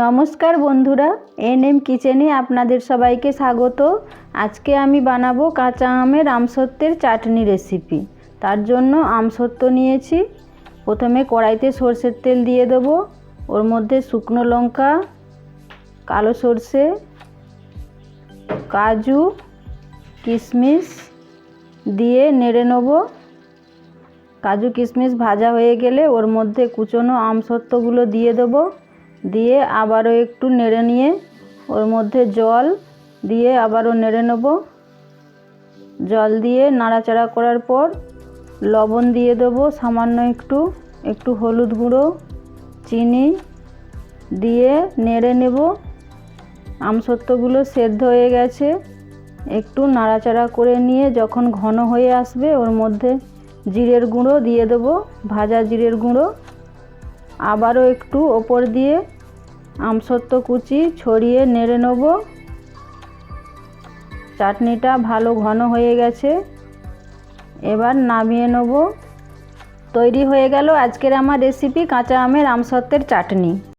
নমস্কার বন্ধুরা N M কিচেনে আপনাদের সবাইকে স্বাগত। আজকে আমি বানাবো কাঁচা আমের আমসত্ত্বের চাটনি রেসিপি। তার জন্য আমসত্ত্ব নিয়েছি। প্রথমে কড়াইতে সর্ষের তেল দিয়ে দেবো। ওর মধ্যে শুকনো লঙ্কা, কালো সর্ষে, কাজু, কিশমিশ দিয়ে নেড়ে নেব। কাজু, কিশমিশ ভাজা হয়ে গেলে ওর মধ্যে কুচনো আমসত্ত্বগুলো দিয়ে দেবো। দিয়ে আবারও একটু নেড়ে নিয়ে ওর মধ্যে জল দিয়ে আবারও নেড়ে নেব। জল দিয়ে নাড়াচাড়া করার পর লবণ দিয়ে দেবো সামান্য একটু একটু হলুদ গুঁড়ো, চিনি দিয়ে নেড়ে নেব। আমসত্ত্বগুলো সেদ্ধ হয়ে গেছে। একটু নাড়াচাড়া করে নিয়ে যখন ঘন হয়ে আসবে ওর মধ্যে জিরের গুঁড়ো দিয়ে দেবো, ভাজা জিরের গুঁড়ো। আবারও একটু ওপর দিয়ে আমসত্ত্ব কুচি ছড়িয়ে নেড়ে নেব। চাটনিটা ভালো ঘন হয়ে গেছে। এবার নামিয়ে নেব। তৈরি হয়ে গেল আজকের আমার রেসিপি কাঁচা আমের আমসত্ত্বের চাটনি।